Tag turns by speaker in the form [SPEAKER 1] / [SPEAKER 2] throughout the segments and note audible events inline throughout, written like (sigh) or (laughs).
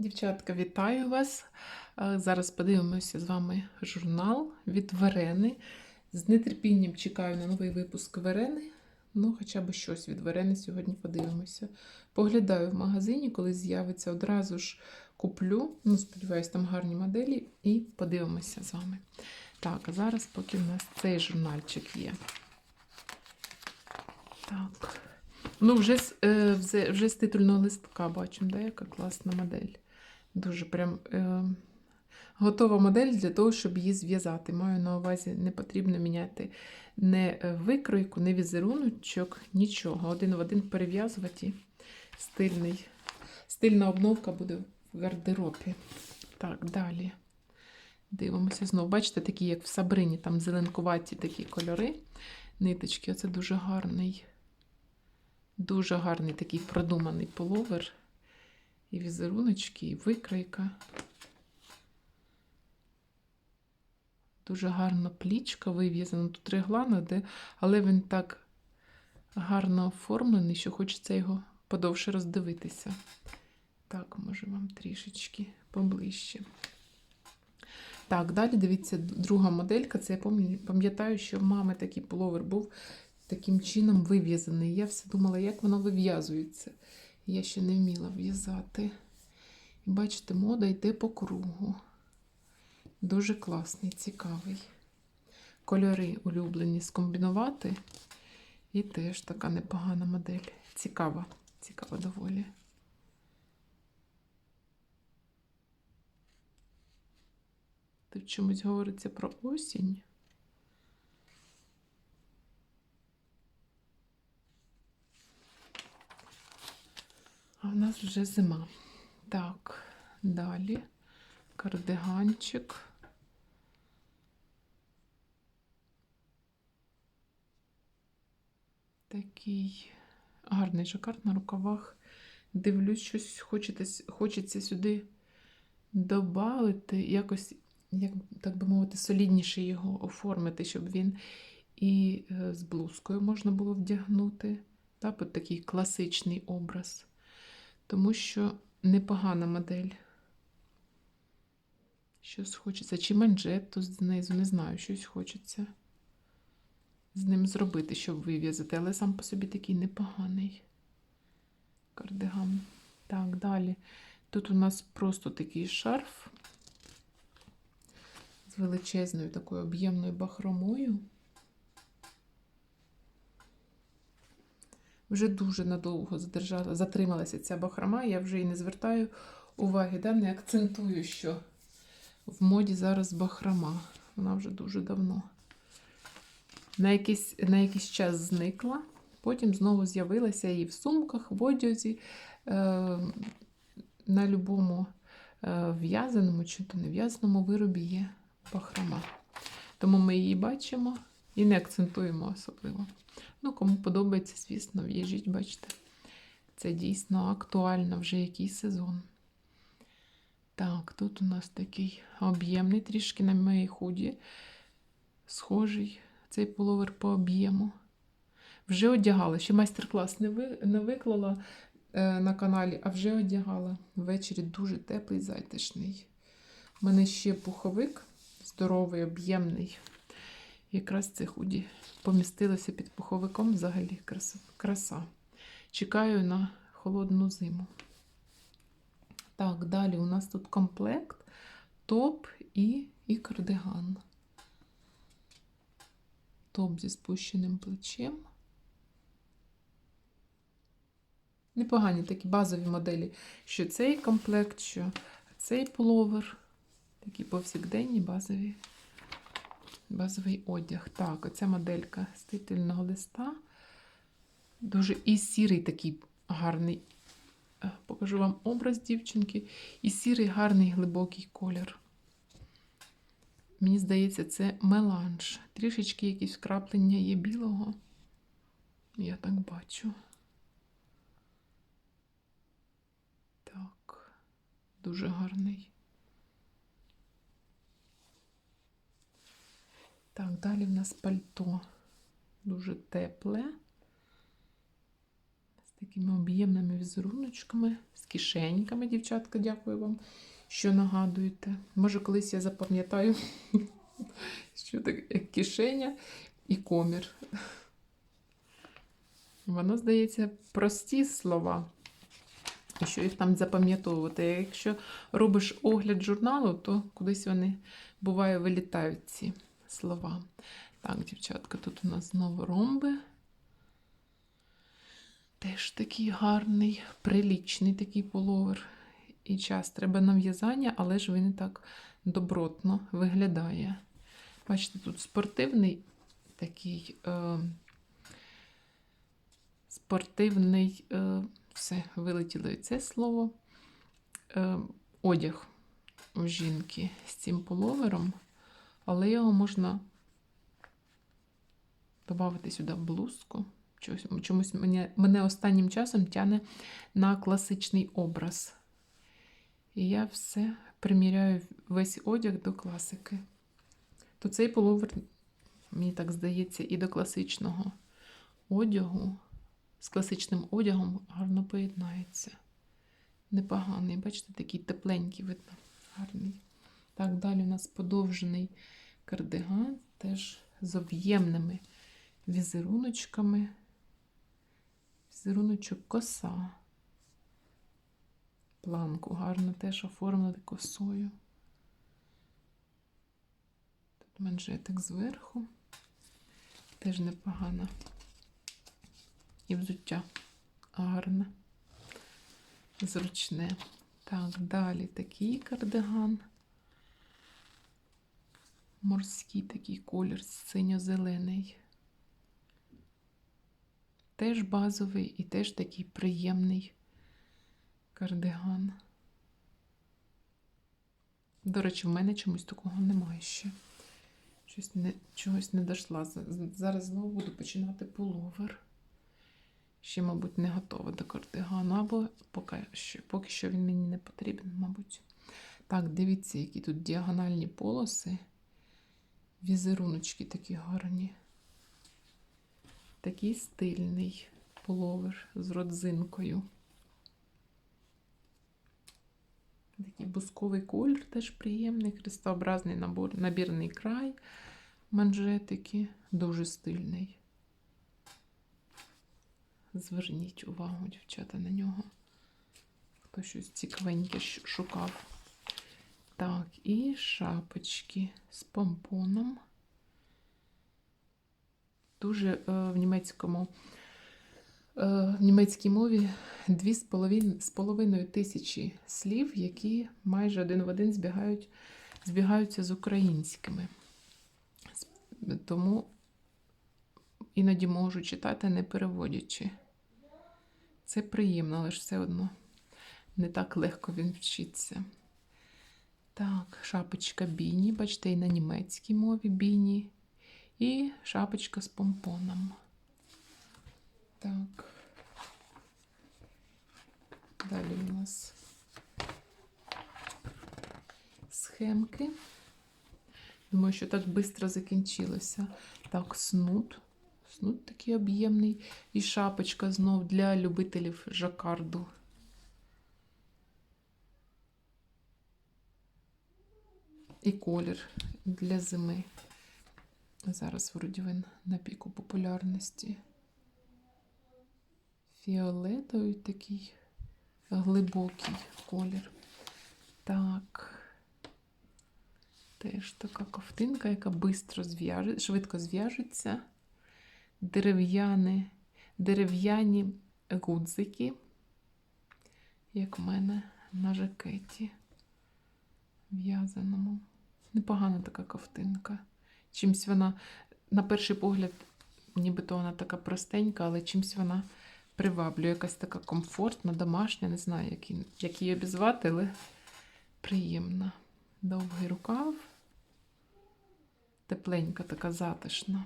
[SPEAKER 1] Дівчатка, вітаю вас! Зараз подивимося з вами журнал від Верени. З нетерпінням чекаю на новий випуск Верени. Ну, хоча б щось від Верени сьогодні подивимося. Поглядаю в магазині, коли з'явиться, одразу ж куплю. Ну, сподіваюся, там гарні моделі, і подивимося з вами. Так, а зараз, поки в нас цей журнальчик є. Так. Ну, вже з, е, вже, вже з титульного листка бачимо, да, яка класна модель. Дуже прям е, готова модель для того, щоб її зв'язати. Маю на увазі, не потрібно міняти не викройку, не візеруночок, нічого. Один в один перев'язувати. Стильний. Стильна обновка буде в гардеробі. Так, далі. Дивимося знову. Бачите, такі, як в Сабрині, там зеленкуваті такі кольори. Ниточки. Оце дуже гарний. Дуже гарний такий продуманий половер. І візеруночки, і викройка. Дуже гарна плічка вив'язана. Тут реглана, де, але він так гарно оформлений, що хочеться його подовше роздивитися. Так, може вам трішечки поближче. Так, далі дивіться, друга моделька. Це я пам'ятаю, що в мами такий половер був таким чином вив'язаний. Я все думала, як воно вив'язується. Я ще не вміла в'язати. І бачите, мода йде по кругу. Дуже класний, цікавий. Кольори улюблені скомбінувати. І теж така непогана модель. Цікава, цікава доволі. Тут чомусь говориться про осінь. А в нас вже зима. Так, далі кардиганчик. Такий гарний жакард на рукавах. Дивлюсь, щось хочеться, хочеться сюди додати, якось, як так би мовити, солідніше його оформити, щоб він і е, з блузкою можна було вдягнути. Так, от такий класичний образ. Тому що непогана модель. Щось хочеться. Чи манжет тут знизу, не знаю, щось хочеться з ним зробити, щоб вив'язати, але сам по собі такий непоганий кардиган. Так, далі. Тут у нас просто такий шарф з величезною такою об'ємною бахромою. Вже дуже надовго задержала, затрималася ця бахрома, я вже і не звертаю уваги, да? не акцентую, що в моді зараз бахрома. Вона вже дуже давно. На якийсь, на якийсь час зникла, потім знову з'явилася і в сумках, в одязі, е, на любому е, в'язаному чи то не в'язаному виробі є бахрома. Тому ми її бачимо і не акцентуємо особливо. Ну, кому подобається, звісно, в'їжджіть, бачите. Це дійсно актуально вже який сезон. Так, тут у нас такий об'ємний, трішки на моїй худі. Схожий цей половер по об'єму. Вже одягала. Ще майстер-клас не ви, не виклала е, на каналі, а вже одягала. Ввечері дуже теплий, затишний. У мене ще пуховик здоровий, об'ємний. Якраз це худі помістилося під пуховиком взагалі краса. краса. Чекаю на холодну зиму. Так, далі у нас тут комплект, топ і, і кардиган. Топ зі спущеним плечем. Непогані такі базові моделі, що цей комплект, що цей пуловер. Такі повсякденні базові, базовий одяг. Так, оця моделька з титульного листа. Дуже і сірий такий гарний. Е, Покажу вам образ дівчинки. І сірий гарний глибокий колір. Мені здається, це меланж. Трішечки якісь вкраплення є білого. Я так бачу. Так, дуже гарний. Так, далі в нас пальто дуже тепле. З такими об'ємними візеруночками, з кишеньками, дівчатка, дякую вам, що нагадуєте. Може, колись я запам'ятаю, (laughs) що таке кишеня і комір. Воно, здається, прості слова. Що їх там запам'ятовувати. Якщо робиш огляд журналу, то кудись вони буває вилітають ці слова. Так, дівчатка, тут у нас знову ромби. Теж такий гарний, прилічний такий половер. І час треба на в'язання, але ж він і так добротно виглядає. Бачите, тут спортивний такий е, спортивний, е, все, вилетіло і це слово. Е, одяг у жінки з цим половером, але його можна додати сюди блузку. Чомусь, чомусь мене, мене останнім часом тяне на класичний образ. І я все приміряю весь одяг до класики. То цей половер, мені так здається, і до класичного одягу з класичним одягом гарно поєднається. Непоганий, бачите, такий тепленький видно, гарний. Так, далі у нас подовжений кардиган, теж з об'ємними візеруночками. Візеруночок коса. Планку гарно теж оформили косою. Тут манжетик зверху. Теж непогано. І взуття гарне, зручне. Так, далі такий кардиган. Морський такий колір синьо-зелений. Теж базовий і теж такий приємний кардиган. До речі, в мене чомусь такого немає ще. Щось не, чогось не дошла. Зараз знову буду починати пуловер. Ще, мабуть, не готова до кардигану, або поки що, поки що він мені не потрібен, мабуть. Так, дивіться, які тут діагональні полоси. Візеруночки такі гарні. Такий стильний половер з родзинкою. Такий бусковий колір теж приємний, хрестообразний набор, набірний край, манжетики, дуже стильний. Зверніть увагу, дівчата, на нього. Хто щось цікавеньке шукав. Так, і шапочки з помпоном. Дуже е, в німецькому е, в німецькій мові дві з половин- з половиною тисячі слів, які майже один в один збігають, збігаються з українськими. Тому іноді можу читати, не переводячи. Це приємно, але ж все одно не так легко він вчиться. Так, шапочка біні, бачите, і на німецькій мові біні. І шапочка з помпоном. Так. Далі у нас схемки. Думаю, що так швидко закінчилося. Так, снуд. Снуд такий об'ємний. І шапочка знов для любителів жакарду. І колір для зими. Зараз вроді він на піку популярності. Фіолетовий такий глибокий колір. Так. Теж така ковтинка, яка бистро зв'яже, швидко зв'яжеться. Дерев'яні, дерев'яні гудзики, як в мене на жакеті в'язаному. Непогана така ковтинка. Чимсь вона, на перший погляд, нібито вона така простенька, але чимсь вона приваблює. Якась така комфортна, домашня, не знаю, як її, як її обізвати, але приємна. Довгий рукав. Тепленька, така затишна.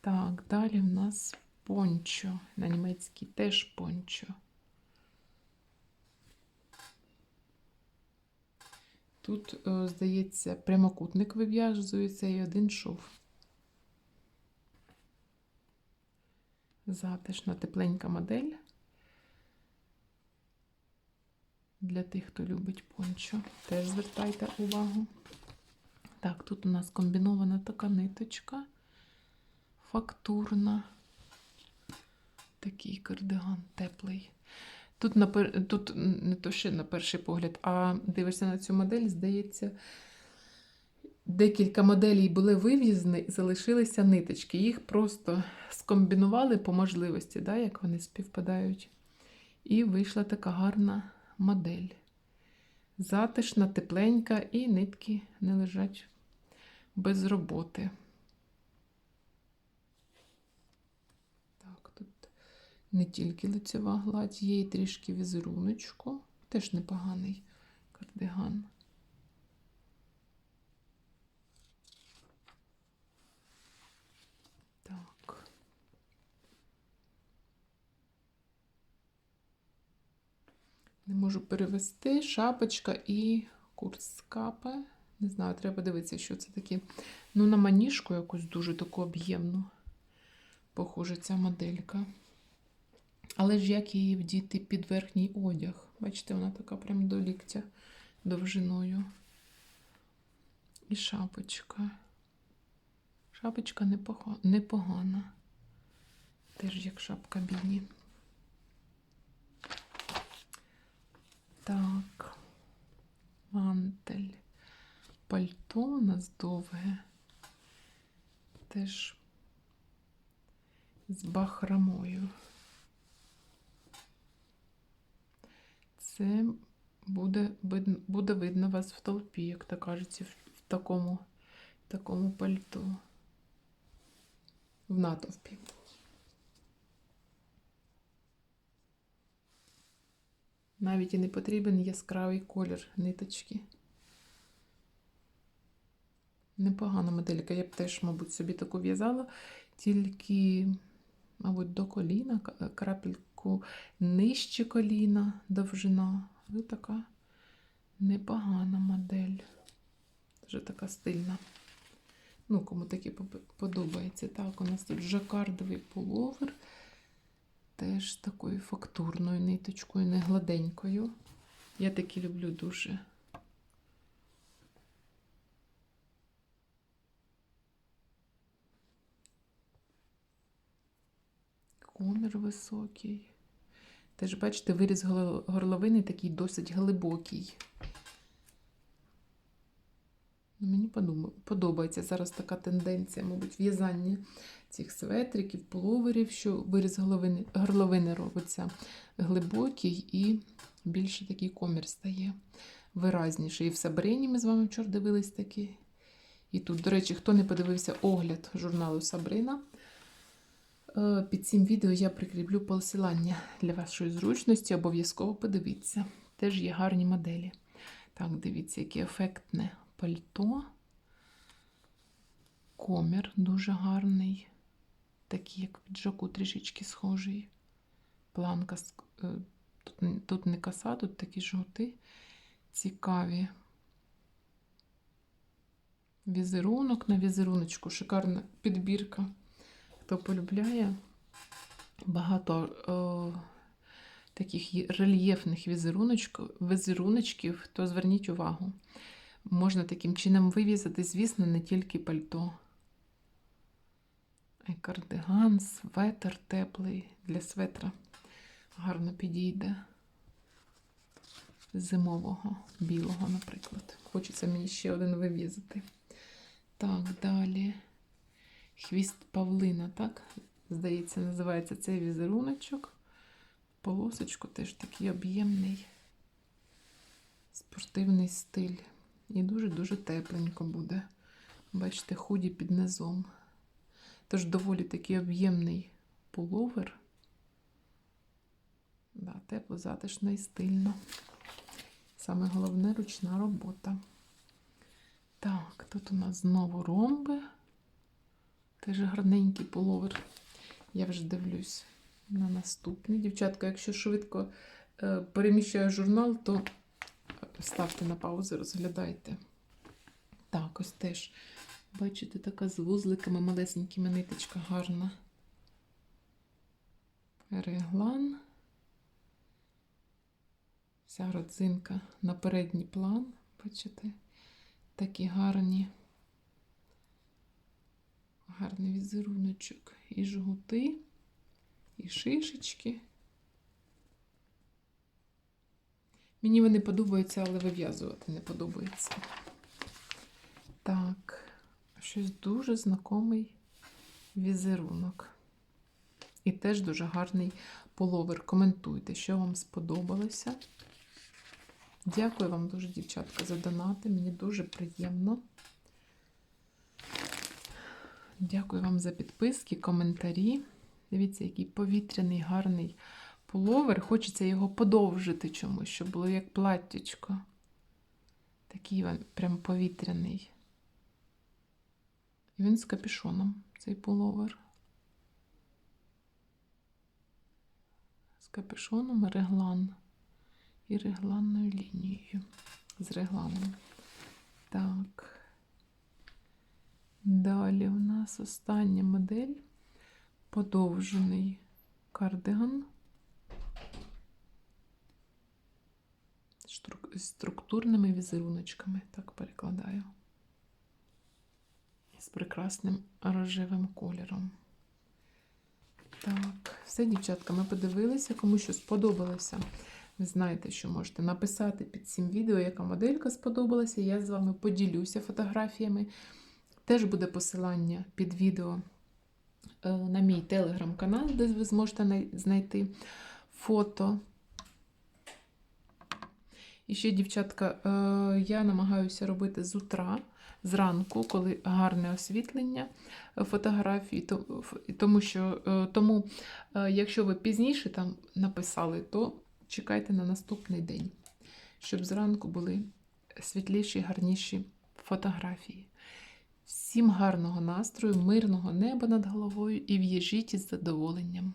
[SPEAKER 1] Так, далі в нас пончо. На німецькій теж пончо. Тут, е, здається, прямокутник вив'язується і один шов. Затишна, тепленька модель. Для тих, хто любить пончо. Теж звертайте увагу. Так, тут у нас комбінована така ниточка. Фактурна. Такий кардиган теплий. Тут, на, пер- тут не то ще на перший погляд, а дивишся на цю модель, здається, декілька моделей були вив'язані, залишилися ниточки. Їх просто скомбінували по можливості, да, як вони співпадають. І вийшла така гарна модель. Затишна, тепленька, і нитки не лежать без роботи. Так, тут не тільки лицева гладь, є і трішки візеруночку. Теж непоганий кардиган. Так. Не можу перевести. Шапочка і куртскапе. Не знаю, треба дивитися, що це таке. Ну, на маніжку якусь дуже таку об'ємну. Похоже, ця моделька. Але ж як її вдіти під верхній одяг? Бачите, вона така прям до ліктя довжиною. І шапочка. Шапочка непога- непогана. Теж як шапка біні. Так. Мантель. Пальто у нас довге. Теж з бахромою. Це буде, видно- буде видно вас в толпі, як то кажеться, в, такому, в такому пальто. В натовпі. Навіть і не потрібен яскравий колір ниточки. Непогана моделька. Я б теж, мабуть, собі таку в'язала, тільки, мабуть, до коліна, к- крапельку нижче коліна, довжина. Але така непогана модель. Дуже така стильна. Ну, кому таке подобається. Так, у нас тут жакардовий пуловер. Теж такою фактурною ниточкою, не гладенькою. Я такі люблю дуже. Комір високий. Теж, бачите, виріз горловини такий досить глибокий. Ну, Мені подобається зараз така тенденція, мабуть, в'язання цих светриків, пуловерів, що виріз головини, горловини робиться глибокий і більше такий комір стає виразніший. І в Сабрині ми з вами вчора дивились такі. І тут, до речі, хто не подивився огляд журналу Сабрина, під цим відео я прикріплю посилання для вашої зручності. Обов'язково подивіться. Теж є гарні моделі. Так, дивіться, яке ефектне пальто. Комір дуже гарний. Такий, як піджаку, трішечки схожий. Планка. е, Тут, тут не коса, тут такі жовти. Цікаві. Візерунок на візеруночку. Шикарна підбірка. Хто полюбляє. Багато о, таких рельєфних візеруночків, то зверніть увагу. Можна таким чином вивізати, звісно, не тільки пальто. І кардиган, светр теплий для светра. Гарно підійде. Зимового, білого, наприклад. Хочеться мені ще один вивізати. Так, далі. Хвіст павлина, так? Здається, називається цей візеруночок. Полосочку теж такий об'ємний, спортивний стиль. І дуже-дуже тепленько буде. Бачите, худі під низом. Тож доволі такий об'ємний пуловер. Да, тепло, затишно і стильно. Саме головне ручна робота. Так, тут у нас знову ромби. Теж гарненький пуловер. Я вже дивлюсь на наступний. Дівчатка, якщо швидко е, переміщаю журнал, то ставте на паузу, розглядайте. Так, ось теж, бачите, така з вузликами, малесенькими ниточка гарна. реглан. Вся родзинка на передній план. Бачите? Такі гарні. Гарний візеруночок. І жгути, і шишечки. Мені вони подобаються, але вив'язувати не подобається. Так, щось дуже знакомий візерунок. І теж дуже гарний половер. Коментуйте, що вам сподобалося. Дякую вам дуже, дівчатка, за донати. Мені дуже приємно. Дякую вам за підписки, коментарі. Дивіться, який повітряний, гарний пуловер. Хочеться його подовжити чомусь, щоб було як платтячко. Такий він прям повітряний. І він з капюшоном, цей пуловер. З капюшоном реглан. І регланною лінією. З регланом. Так. Далі у нас остання модель. Подовжений кардиган. З структурними візеруночками, так перекладаю. З прекрасним рожевим кольором. Так, все, дівчатка, ми подивилися, кому що сподобалося. Ви знаєте, що можете написати під цим відео, яка моделька сподобалася. Я з вами поділюся фотографіями. Теж буде посилання під відео е, на мій телеграм-канал, де ви зможете знайти фото. І ще, дівчатка, е, я намагаюся робити з утра, зранку, коли гарне освітлення фотографій, тому що е, тому, якщо ви пізніше там написали, то чекайте на наступний день, щоб зранку були світліші, гарніші фотографії. Всім гарного настрою, мирного неба над головою і в'їжджіть із задоволенням.